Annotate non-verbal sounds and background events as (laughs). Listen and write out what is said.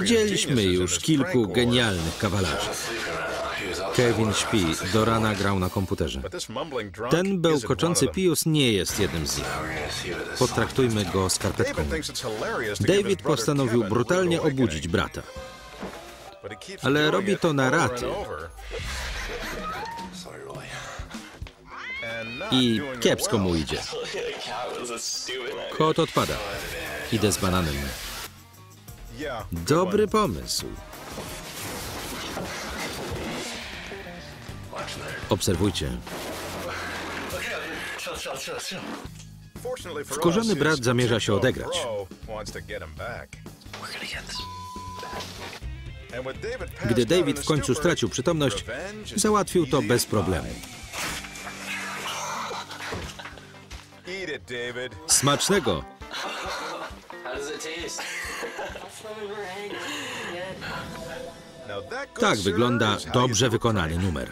Widzieliśmy już kilku genialnych kawalarzy. Kevin śpi, do rana grał na komputerze. Ten bełkoczący Pius nie jest jednym z nich. Potraktujmy go skarpetką. David postanowił brutalnie obudzić brata, ale robi to na raty i kiepsko mu idzie. Kot odpada. Idę z bananem. Dobry pomysł. Obserwujcie. Wkurzony brat zamierza się odegrać. Gdy David w końcu stracił przytomność, załatwił to bez problemu. Smacznego! (laughs) Tak wygląda dobrze wykonany numer.